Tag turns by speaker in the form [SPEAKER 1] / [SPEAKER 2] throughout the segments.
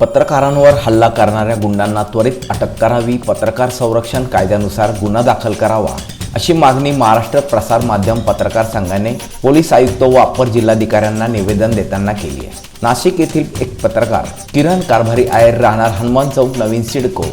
[SPEAKER 1] पत्रकारांवर हल्ला करणाऱ्या गुंडांना त्वरित अटक करावी पत्रकार संरक्षण कायद्यानुसार गुन्हा दाखल करावा अशी मागणी महाराष्ट्र प्रसार माध्यम पत्रकार संघाने पोलीस आयुक्त व अप्पर जिल्हाधिकाऱ्यांना निवेदन देताना केली आहे. नाशिक येथील एक पत्रकार किरण कारभारी आयर राहणार हनुमान चौक नवीन सिडको.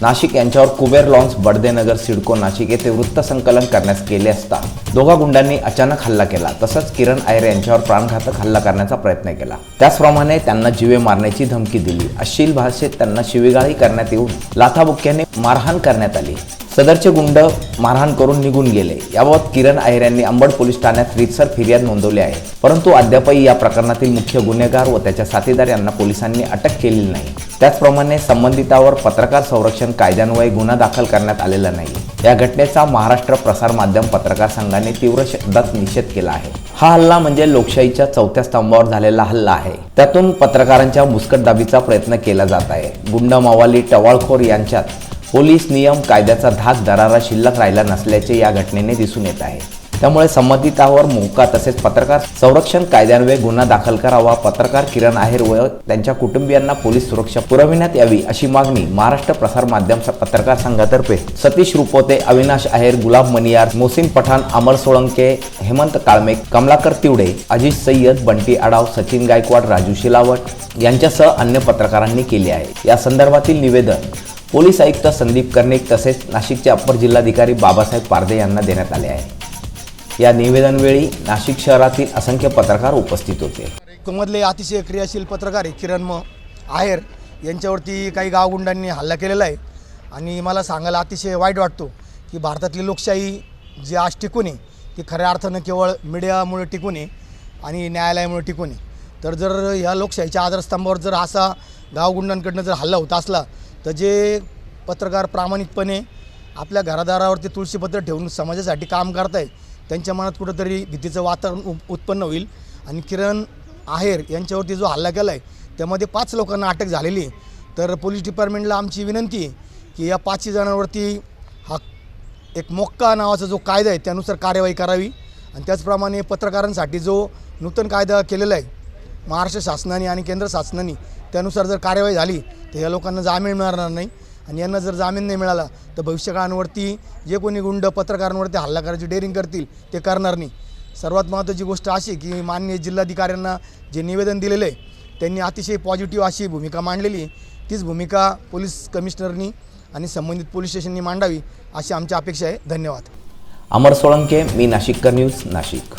[SPEAKER 1] नाशिक यांच्यावर कुबेर लॉन्स बडदेनगर सिडको नाशिक येथे वृत्तसंकलन करण्यास गेले असता दोघा गुंडांनी अचानक हल्ला केला तसंच किरण आयर यांच्यावर प्राणघातक हल्ला करण्याचा प्रयत्न केला. त्याचप्रमाणे त्यांना जीवे मारण्याची धमकी दिली. अश्लील भाषेत त्यांना शिवीगाळी करण्यात येऊन लाथाबुक्क्याने मारहाण करण्यात आली. सदरचे गुंड मारहाण करून निघून गेले. याबाबत किरण आहेर यांनी अंबड पोलीस ठाण्यात रितसर फिर्याद नोंदवली आहे. परंतु अद्यापही या प्रकरणातील मुख्य गुन्हेगार व त्याच्या साथीदार यांना पोलिसांनी अटक केलेली नाही. त्याचप्रमाणे संबंधितावर पत्रकार संरक्षण कायद्यान्वये गुन्हा दाखल करण्यात आलेला नाही. या घटनेचा महाराष्ट्र प्रसार माध्यम पत्रकार संघाने तीव्र शब्दात निषेध केला आहे. हा हल्ला म्हणजे लोकशाहीच्या चौथ्या स्तंभावर झालेला हल्ला आहे. त्यातून पत्रकारांच्या मुस्कटदाबीचा प्रयत्न केला जात आहे. गुंड मावाली टवाळखोर यांच्यात पोलीस नियम कायद्याचा धाक दरारा शिल्लक राहिला नसल्याचे या घटनेने दिसून येत आहे. त्यामुळे संबंधितावर मोका तसेच पत्रकार संरक्षण कायद्यान्वये गुन्हा दाखल करावा पत्रकार किरण आहेर व त्यांच्या कुटुंबियांना पोलीस सुरक्षा पुरविण्यात यावी अशी मागणी महाराष्ट्र प्रसार माध्यम पत्रकार संघातर्फे सतीश रुपोते अविनाश आहेर गुलाब मनियार मोसिन पठाण अमर सोळंके हेमंत काळमे कमलाकर तिवडे अजित सय्यद बंटी आडाव सचिन गायकवाड राजू शिलावट यांच्यासह अन्य पत्रकारांनी केले आहे. या संदर्भातील निवेदन पोलीस आयुक्त संदीप कर्णिक तसेच नाशिकचे अप्पर जिल्हाधिकारी बाबासाहेब पारदे यांना देण्यात आले आहे. या निवेदनवेळी नाशिक शहरातील असंख्य पत्रकार उपस्थित होते.
[SPEAKER 2] मधले अतिशय क्रियाशील पत्रकार आहे किरण म. आहेर. यांच्यावरती काही गावगुंडांनी हल्ला केलेला आहे. आणि मला सांगायला अतिशय वाईट वाटतो की भारतातली लोकशाही जी आज टिकून आहे ती खऱ्या अर्थानं केवळ मीडियामुळे टिकून आहे आणि न्यायालयामुळे टिकून आहे. तर जर ह्या लोकशाहीच्या आधारस्तंभावर जर असा गावगुंडांकडनं जर हल्ला होत असला तर जे पत्रकार प्रामाणिकपणे आपल्या घरादारावरती तुळशीपत्र ठेवून समाजासाठी काम करताय त्यांच्या मनात कुठंतरी भीतीचं वातावरण उप- उत्पन्न होईल. आणि किरण आहेर यांच्यावरती जो हल्ला केला आहे त्यामध्ये पाच लोकांना अटक झालेली आहे. तर पोलीस डिपार्टमेंटला आमची विनंती आहे की या पाचही जणांवरती हा एक मोक्का नावाचा जो कायदा आहे त्यानुसार कार्यवाही करावी. आणि त्याचप्रमाणे पत्रकारांसाठी जो नूतन कायदा केलेला आहे महाराष्ट्र शासनाने आणि केंद्र शासनाने त्यानुसार जर कार्यवाही झाली तर या लोकांना जामीन मिळणार नाही. आणि यांना जर जामीन नाही मिळाला तर भविष्यकाळांवरती जे कोणी गुंड पत्रकारांवरती हल्ला करायची डेअरिंग करतील ते करणार नाही. सर्वात महत्त्वाची गोष्ट अशी की माननीय जिल्हाधिकाऱ्यांना जे निवेदन दिलेलं आहे त्यांनी अतिशय पॉझिटिव्ह अशी भूमिका मांडलेली आहे. तीच भूमिका पोलीस कमिशनरनी आणि संबंधित पोलीस स्टेशननी मांडावी अशी आमची अपेक्षा आहे. धन्यवाद.
[SPEAKER 1] अमर सोळंके मी नाशिककर न्यूज नाशिक.